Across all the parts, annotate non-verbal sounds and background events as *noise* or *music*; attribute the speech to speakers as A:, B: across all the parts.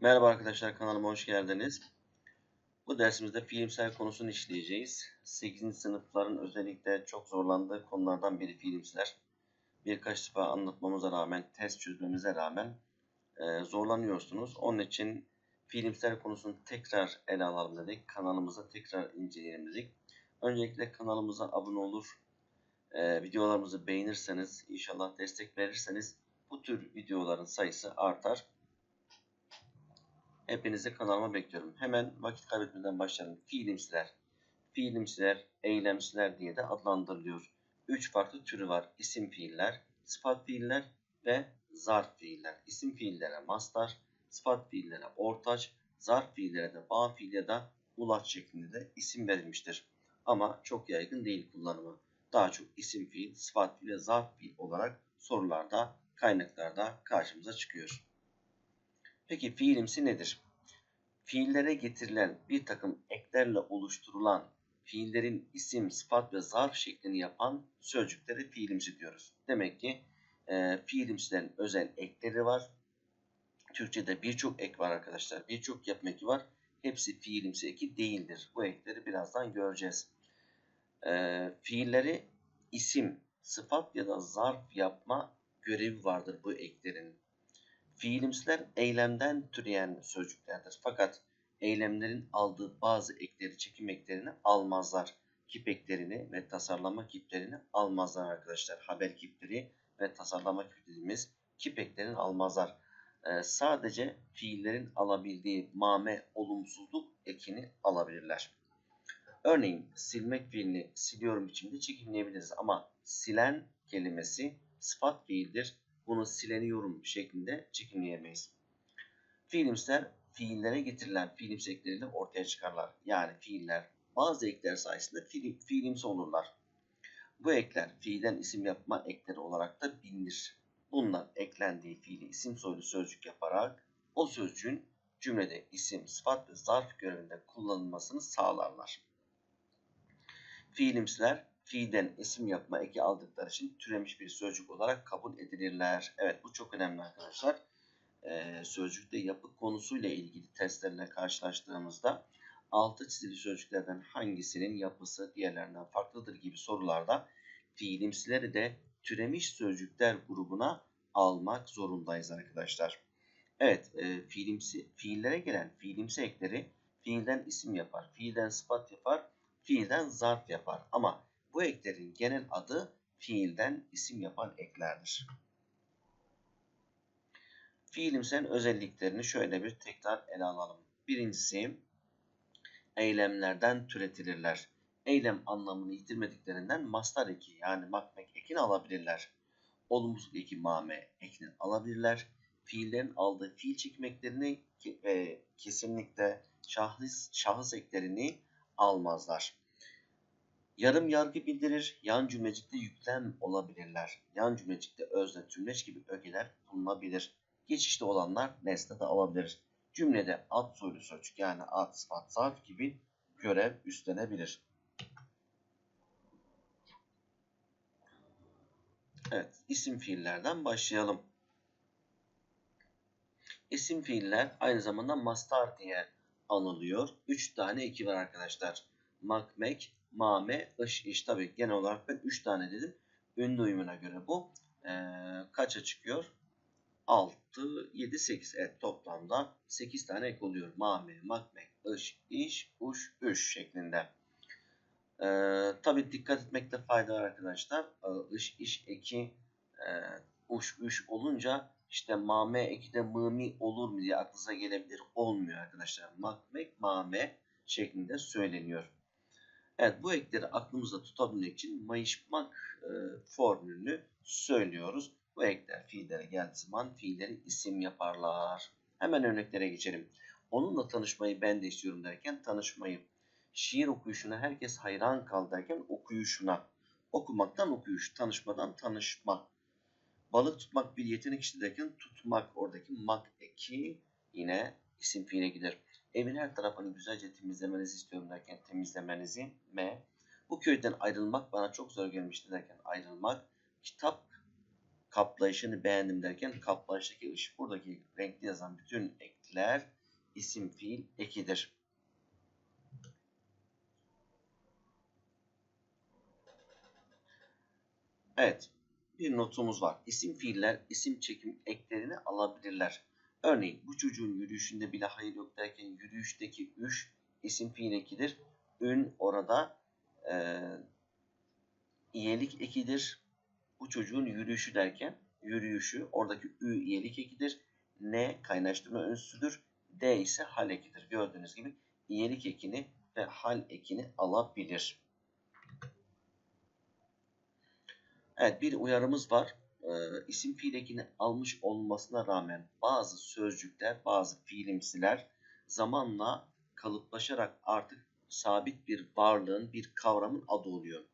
A: Merhaba arkadaşlar kanalıma hoş geldiniz. Bu dersimizde fiilimsel konusunu işleyeceğiz. 8. sınıfların özellikle çok zorlandığı konulardan biri fiilimsler. Birkaç defa anlatmamıza rağmen, test çözmemize rağmen e, zorlanıyorsunuz. Onun için fiilimsel konusunu tekrar ele alalım dedik. Kanalımıza tekrar inceleyelim dedik. Öncelikle kanalımıza abone olur, e, videolarımızı beğenirseniz, inşallah destek verirseniz bu tür videoların sayısı artar. Hepinizi kanalıma bekliyorum. Hemen vakit kaybetmeden başlayalım. Fiilimsiler. Fiilimsiler, eylemsiler diye de adlandırılıyor. Üç farklı türü var. İsim fiiller, sıfat fiiller ve zarf fiiller. İsim fiillere mastar, sıfat fiillere ortaç, zarf fiillere de bağ fiil ya da ulaç şeklinde de isim verilmiştir. Ama çok yaygın değil kullanımı. Daha çok isim fiil, sıfat fiil ve zarf fiil olarak sorularda, kaynaklarda karşımıza çıkıyor. Peki fiilimsi nedir? Fiillere getirilen bir takım eklerle oluşturulan fiillerin isim, sıfat ve zarf şeklini yapan sözcüklere fiilimsi diyoruz. Demek ki e, fiilimsilerin özel ekleri var. Türkçe'de birçok ek var arkadaşlar. Birçok yapım eki var. Hepsi fiilimsi eki değildir. Bu ekleri birazdan göreceğiz. E, fiilleri isim, sıfat ya da zarf yapma görevi vardır bu eklerin. Fiilimsiler eylemden türeyen sözcüklerdir. Fakat eylemlerin aldığı bazı ekleri, çekim eklerini almazlar. Kip eklerini ve tasarlama kiplerini almazlar arkadaşlar. Haber kipleri ve tasarlama kip dediğimiz kip eklerini almazlar. Ee, sadece fiillerin alabildiği mame olumsuzluk ekini alabilirler. Örneğin silmek fiilini siliyorum biçimde çekimleyebiliriz ama silen kelimesi sıfat fiildir bunu sileniyorum şeklinde çekimleyemeyiz. Fiilimsler fiillere getirilen fiilimsi ekleriyle ortaya çıkarlar. Yani fiiller bazı ekler sayesinde fiil, fiilimsi olurlar. Bu ekler fiilden isim yapma ekleri olarak da bilinir. Bunlar eklendiği fiili isim soylu sözcük yaparak o sözcüğün cümlede isim, sıfat ve zarf görevinde kullanılmasını sağlarlar. Fiilimsiler fiilden isim yapma eki aldıkları için türemiş bir sözcük olarak kabul edilirler. Evet bu çok önemli arkadaşlar. Ee, sözcükte yapı konusuyla ilgili testlerle karşılaştığımızda altı çizili sözcüklerden hangisinin yapısı diğerlerinden farklıdır gibi sorularda fiilimsileri de türemiş sözcükler grubuna almak zorundayız arkadaşlar. Evet, e, fiilimsi, fiillere gelen fiilimsi ekleri fiilden isim yapar, fiilden sıfat yapar, fiilden zarf yapar. Ama bu eklerin genel adı fiilden isim yapan eklerdir. Fiilimsel özelliklerini şöyle bir tekrar ele alalım. Birincisi eylemlerden türetilirler. Eylem anlamını yitirmediklerinden mastar eki yani makmek ekini alabilirler. Olumsuz eki mame ekini alabilirler. Fiillerin aldığı fiil çekmeklerini ve kesinlikle şahıs, şahıs eklerini almazlar. Yarım yargı bildirir, yan cümlecikte yüklem olabilirler. Yan cümlecikte özne, tümleç gibi ögeler bulunabilir. Geçişte olanlar nesne de alabilir. Cümlede ad soylu sözcük yani ad, sıfat, zarf gibi görev üstlenebilir. Evet, isim fiillerden başlayalım. İsim fiiller aynı zamanda mastar diye anılıyor. Üç tane eki var arkadaşlar. Makmek, mame, ış, iş. Tabii genel olarak ben 3 tane dedim. Ünlü uyumuna göre bu e, kaça çıkıyor? 6, 7, 8. Evet toplamda 8 tane ek oluyor. Mame, makmek, ış, iş, uş, üş şeklinde. E, tabii dikkat etmekte fayda var arkadaşlar. E, ış, iş eki e, uş, üş olunca işte mame eki de mımi olur mu diye aklınıza gelebilir. Olmuyor arkadaşlar. Makmek, mame şeklinde söyleniyor. Evet bu ekleri aklımızda tutabilmek için mayışmak e, formülünü söylüyoruz. Bu ekler fiillere geldiği zaman fiilleri isim yaparlar. Hemen örneklere geçelim. Onunla tanışmayı ben de istiyorum derken tanışmayı. Şiir okuyuşuna herkes hayran kal derken okuyuşuna. Okumaktan okuyuş, tanışmadan tanışma. Balık tutmak bir yetenek işte derken tutmak oradaki mak eki yine isim fiile gider. Evin her tarafını güzelce temizlemenizi istiyorum derken temizlemenizi M. Bu köyden ayrılmak bana çok zor gelmişti derken ayrılmak. Kitap kaplayışını beğendim derken kaplayıştaki ışık buradaki renkli yazan bütün ekler isim fiil ekidir. Evet. Bir notumuz var. İsim fiiller isim çekim eklerini alabilirler. Örneğin bu çocuğun yürüyüşünde bile hayır yok derken yürüyüşteki üş isim fiil ekidir. Ün orada e, iyelik ekidir. Bu çocuğun yürüyüşü derken yürüyüşü oradaki ü iyelik ekidir. N kaynaştırma ünsüdür. D ise hal ekidir. Gördüğünüz gibi iyelik ekini ve hal ekini alabilir. Evet bir uyarımız var. Ee, isim fiil ekini almış olmasına rağmen bazı sözcükler, bazı fiilimsiler zamanla kalıplaşarak artık sabit bir varlığın, bir kavramın adı oluyor.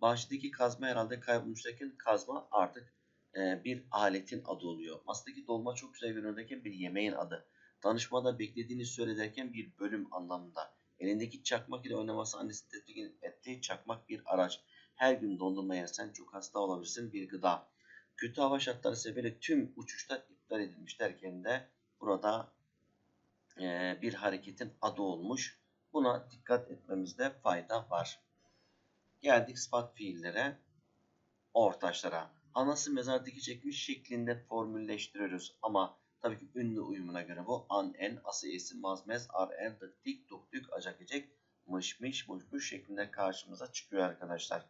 A: Baştaki kazma herhalde kaybolmuştaki kazma artık e, bir aletin adı oluyor. Aslındaki dolma çok güzel görünürken bir yemeğin adı. Danışmada beklediğini söylerken bir bölüm anlamında. Elindeki çakmak ile oynaması annesi tetkik ettiği çakmak bir araç. Her gün dondurma yersen çok hasta olabilirsin bir gıda. Kötü hava şartları sebebiyle tüm uçuşlar iptal edilmiş derken de burada e, bir hareketin adı olmuş. Buna dikkat etmemizde fayda var. Geldik sıfat fiillere, ortaçlara. Anası mezardaki çekmiş şeklinde formülleştiriyoruz. Ama tabii ki ünlü uyumuna göre bu an, en, ası, esi, mazmez, ar, dık, dik, duk, dük, acak, ecek, mış, mış, muş, muş şeklinde karşımıza çıkıyor arkadaşlar.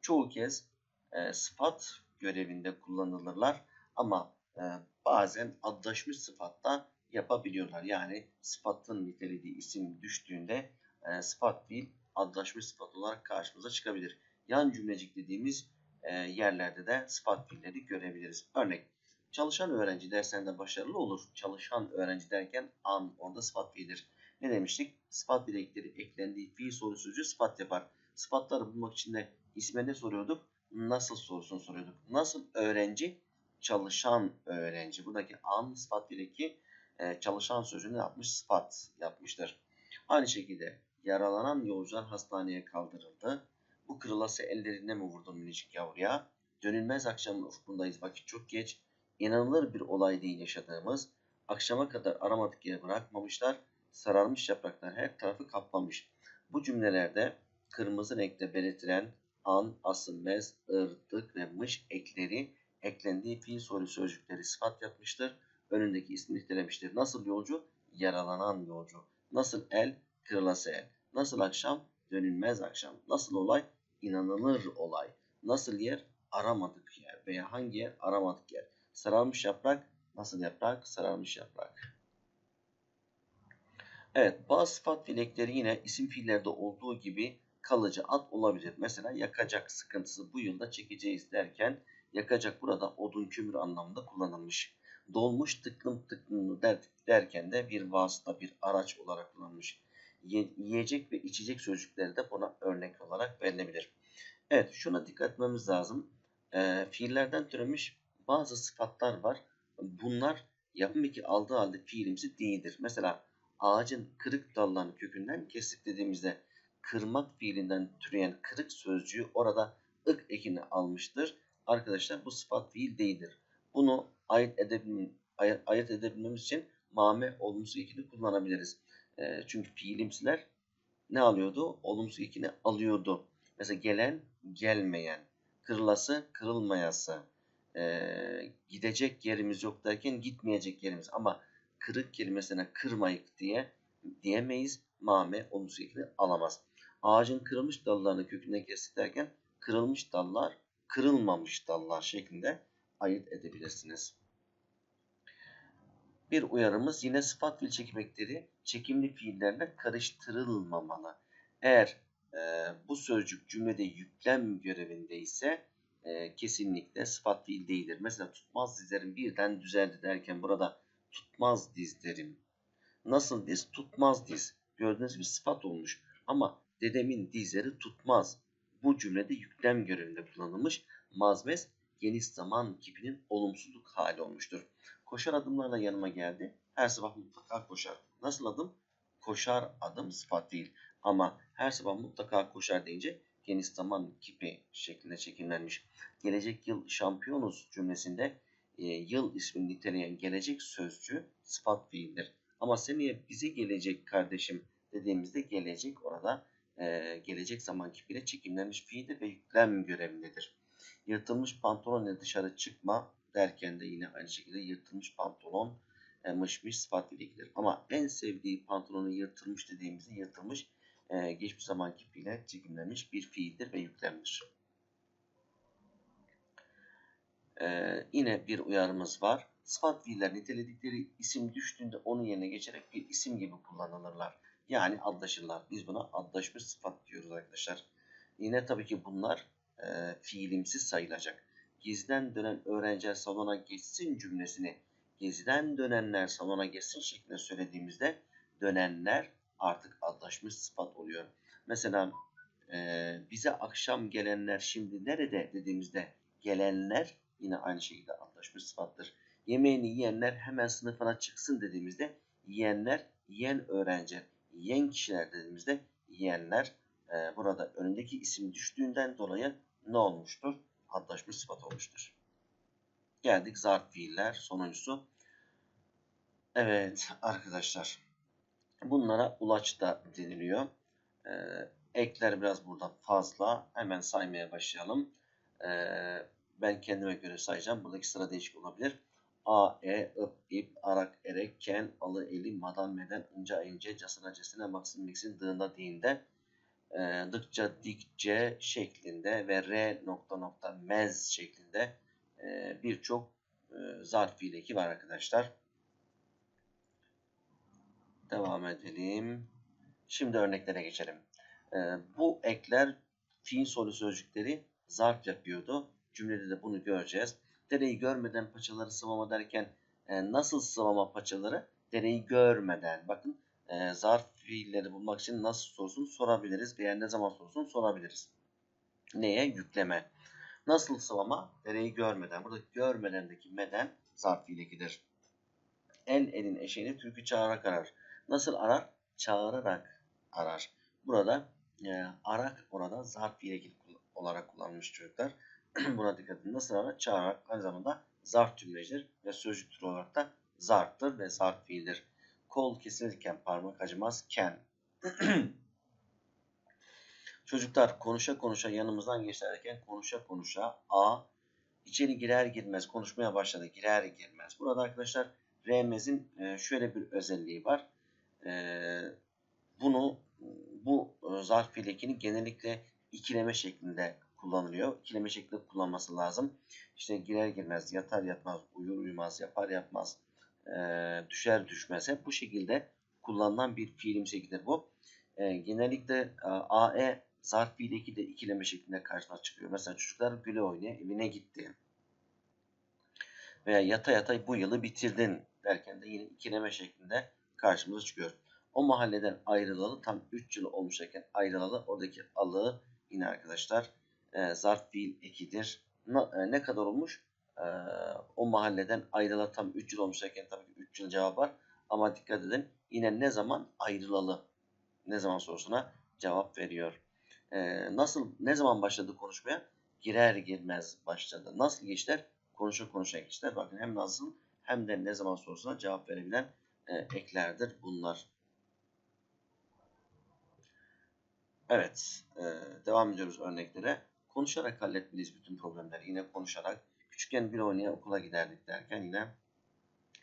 A: Çoğu kez e, sıfat görevinde kullanılırlar ama e, bazen adlaşmış sıfatta yapabiliyorlar. Yani sıfatın nitelediği isim düştüğünde e, sıfat değil adlaşmış sıfat olarak karşımıza çıkabilir. Yan cümlecik dediğimiz e, yerlerde de sıfat fiilleri görebiliriz. Örnek çalışan öğrenci derslerinde başarılı olur. Çalışan öğrenci derken an orada sıfat fiildir. Ne demiştik? Sıfat bilekleri eklendiği fiil soru sözcüğü sıfat yapar. Sıfatları bulmak için de isme ne soruyorduk? Nasıl sorusunu soruyorduk. Nasıl öğrenci? Çalışan öğrenci. Buradaki an sıfat bileki e, çalışan sözcüğünü yapmış? Sıfat yapmıştır. Aynı şekilde yaralanan yolcular hastaneye kaldırıldı. Bu kırılası ellerinde mi vurdun minicik yavruya? Dönülmez akşamın ufkundayız vakit çok geç. İnanılır bir olay değil yaşadığımız. Akşama kadar aramadık yere bırakmamışlar. Sararmış yapraklar her tarafı kaplamış. Bu cümlelerde kırmızı renkte belirtilen an, asıl, mez, ırdık ve mış ekleri eklendiği fiil soru sözcükleri sıfat yapmıştır. Önündeki ismi nitelemiştir. Nasıl yolcu? Yaralanan yolcu. Nasıl el? Kırılası el. Nasıl akşam? Dönülmez akşam. Nasıl olay? İnanılır olay. Nasıl yer? Aramadık yer. Veya hangi yer? Aramadık yer. Sararmış yaprak. Nasıl yaprak? Sararmış yaprak. Evet, bazı sıfat fiilekleri yine isim fiillerde olduğu gibi kalıcı ad olabilir. Mesela yakacak sıkıntısı bu yılda çekeceğiz derken yakacak burada odun kömür anlamında kullanılmış. Dolmuş tıklım tıklım der, derken de bir vasıta bir araç olarak kullanılmış. Ye, yiyecek ve içecek sözcükleri de buna örnek olarak verilebilir. Evet şuna dikkat etmemiz lazım. E, fiillerden türemiş bazı sıfatlar var. Bunlar yapım eki aldığı halde fiilimsi değildir. Mesela ağacın kırık dallarını kökünden kesip dediğimizde kırmak fiilinden türeyen kırık sözcüğü orada ık ekini almıştır. Arkadaşlar bu sıfat fiil değildir. Bunu ayırt, edebilmem, ayırt edebilmemiz için mame olumsuz ekini kullanabiliriz. E, çünkü fiilimsiler ne alıyordu? Olumsuz ekini alıyordu. Mesela gelen, gelmeyen, kırılası, kırılmayası, e, gidecek yerimiz yok derken gitmeyecek yerimiz. Ama kırık kelimesine kırmayık diye diyemeyiz. Mame olumsuz ekini alamaz. Ağacın kırılmış dallarını kökünden kestik derken kırılmış dallar, kırılmamış dallar şeklinde ayırt edebilirsiniz. Bir uyarımız yine sıfat fiil çekimekleri çekimli fiillerle karıştırılmamalı. Eğer e, bu sözcük cümlede yüklem görevinde ise e, kesinlikle sıfat fiil değildir. Mesela tutmaz dizlerim birden düzeldi derken burada tutmaz dizlerim. Nasıl diz? Tutmaz diz. Gördüğünüz gibi sıfat olmuş. Ama dedemin dizleri tutmaz. Bu cümlede yüklem görevinde kullanılmış. Mazmez geniş zaman kipinin olumsuzluk hali olmuştur. Koşar adımlarla yanıma geldi. Her sabah mutlaka koşar. Nasıl adım? Koşar adım sıfat değil. Ama her sabah mutlaka koşar deyince geniş zaman kipi şeklinde çekimlenmiş. gelecek yıl şampiyonuz cümlesinde e, yıl ismini niteleyen gelecek sözcüğü sıfat fiildir. Ama seneye bize gelecek kardeşim dediğimizde gelecek orada e, gelecek zaman kipiyle çekimlenmiş fiildir ve yüklem görevindedir. Yırtılmış pantolonla dışarı çıkma derken de yine aynı şekilde yırtılmış pantolon e, mışmış sıfat fiilidir. Ama en sevdiği pantolonu yırtılmış dediğimizde yırtılmış e, geçmiş zaman kipiyle çekimlenmiş bir fiildir ve yüklemdir. Ee, yine bir uyarımız var. Sıfat fiiller niteledikleri isim düştüğünde onun yerine geçerek bir isim gibi kullanılırlar. Yani adlaşırlar. Biz buna adlaşmış sıfat diyoruz arkadaşlar. Yine tabii ki bunlar e, fiilimsiz sayılacak. Gizden dönen öğrenciler salona geçsin cümlesini geziden dönenler salona geçsin şeklinde söylediğimizde dönenler artık adlaşmış sıfat oluyor. Mesela e, bize akşam gelenler şimdi nerede dediğimizde gelenler yine aynı şekilde adlaşmış sıfattır. Yemeğini yiyenler hemen sınıfına çıksın dediğimizde yiyenler, yiyen öğrenci, yiyen kişiler dediğimizde yiyenler e, burada önündeki isim düştüğünden dolayı ne olmuştur? Adlaşmış sıfat olmuştur. Geldik zarf fiiller sonuncusu. Evet arkadaşlar. Bunlara ulaç da deniliyor. Ee, ekler biraz burada fazla. Hemen saymaya başlayalım. Ee, ben kendime göre sayacağım. Buradaki sıra değişik olabilir. A, E, ıp, ip, arak, erek, ken, alı, eli, madan, meden, ince, ince, casına, cesine, maksim, miksin, dığında, dinde, e, dıkça, dikçe şeklinde ve R nokta nokta mez şeklinde e, birçok e, zarf fiili var arkadaşlar. Devam edelim. Şimdi örneklere geçelim. E, bu ekler fiil soru sözcükleri zarf yapıyordu. Cümlede de bunu göreceğiz. Dereyi görmeden paçaları sıvama derken e, nasıl sıvama paçaları? Dereyi görmeden. Bakın e, zarf fiilleri bulmak için nasıl sorusunu sorabiliriz veya ne zaman sorusunu sorabiliriz. Neye? Yükleme. Nasıl sıvama? Dereyi görmeden. Burada görmedendeki meden zarf fiilidir. El elin eşeğini türkü çağırarak arar. Nasıl arar? Çağırarak arar. Burada e, arak orada zarf fiili olarak kullanmış çocuklar. *clears throat* Buna dikkat edin. Nasıl arar? Çağırarak aynı zamanda zarf tümlecidir ve sözcük türü olarak da zarftır ve zarf fiildir. Kol kesilirken parmak acımaz ken. *clears throat* Çocuklar konuşa konuşa yanımızdan geçerken konuşa konuşa a içeri girer girmez konuşmaya başladı girer girmez. Burada arkadaşlar remezin e, şöyle bir özelliği var. E, bunu bu e, zarf fiilekini genellikle ikileme şeklinde kullanılıyor. İkileme şeklinde kullanması lazım. İşte girer girmez, yatar yatmaz, uyur uyumaz, yapar yapmaz, düşer düşmez. Hep bu şekilde kullanılan bir fiilimsekidir bu. genellikle AE zarf fiildeki de ikileme şeklinde karşına çıkıyor. Mesela çocuklar güle oynaya evine gitti. Veya yata yata bu yılı bitirdin derken de yine ikileme şeklinde karşımıza çıkıyor. O mahalleden ayrılalı tam 3 yıl olmuşken ayrılalı oradaki alı yine arkadaşlar e, zarf fiil ekidir. Ne, e, ne kadar olmuş? E, o mahalleden ayrılalı tam 3 yıl olmuşken tabii ki 3 yıl cevap var. Ama dikkat edin yine ne zaman ayrılalı? Ne zaman sorusuna cevap veriyor. E, nasıl, ne zaman başladı konuşmaya? Girer girmez başladı. Nasıl geçler? Konuşa konuşa geçler. Bakın hem nasıl hem de ne zaman sorusuna cevap verebilen e, eklerdir bunlar. Evet, e, devam ediyoruz örneklere. Konuşarak halletmeliyiz bütün problemleri. Yine konuşarak. Küçükken bir oynaya okula giderdik derken yine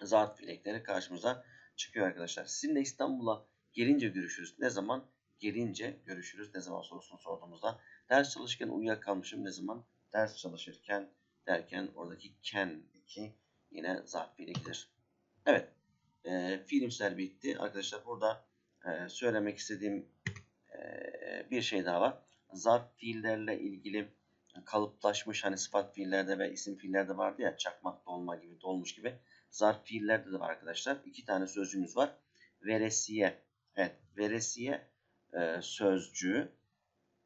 A: zarf filekleri karşımıza çıkıyor arkadaşlar. Sizinle İstanbul'a gelince görüşürüz. Ne zaman? Gelince görüşürüz. Ne zaman sorusunu sorduğumuzda. Ders çalışırken uyuyakalmışım. Ne zaman? Ders çalışırken derken oradaki ken iki yine zarf fiilidir. Evet. E, fiilimsel bitti. Arkadaşlar burada e, söylemek istediğim e, bir şey daha var. Zarf fiillerle ilgili kalıplaşmış hani sıfat fiillerde ve isim fiillerde vardı ya çakmak, dolma gibi, dolmuş gibi. Zarf fiillerde de var arkadaşlar. İki tane sözcüğümüz var. Veresiye. Evet, veresiye e, sözcüğü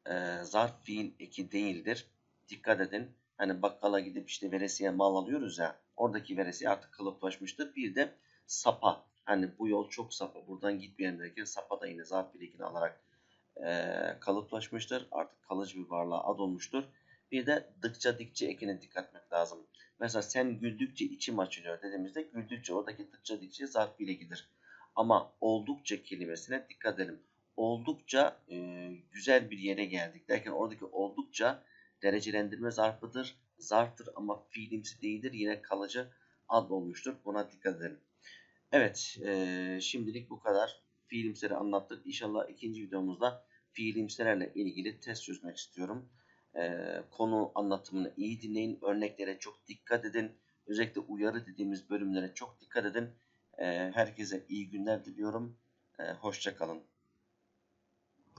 A: e, zarf fiil eki değildir. Dikkat edin. Hani bakkala gidip işte veresiye mal alıyoruz ya. Oradaki veresiye artık kalıplaşmıştır. Bir de sapa. Hani bu yol çok sapa. Buradan gitmeyen derken sapa da yine zarf fiil ekini alarak e, kalıplaşmıştır. Artık kalıcı bir varlığa ad olmuştur. Bir de dıkça dikçe ekine dikkat etmek lazım. Mesela sen güldükçe içim açılıyor dediğimizde güldükçe oradaki dıkça dikçe zarf ile gelir. Ama oldukça kelimesine dikkat edelim. Oldukça e, güzel bir yere geldik derken oradaki oldukça derecelendirme zarfıdır. Zarftır ama fiilimsi değildir. Yine kalıcı ad olmuştur. Buna dikkat edelim. Evet, e, şimdilik bu kadar. Fiilimsleri anlattık. İnşallah ikinci videomuzda fiilimselerle ilgili test çözmek istiyorum. E, konu anlatımını iyi dinleyin. Örneklere çok dikkat edin. Özellikle uyarı dediğimiz bölümlere çok dikkat edin. E, herkese iyi günler diliyorum. E, hoşça.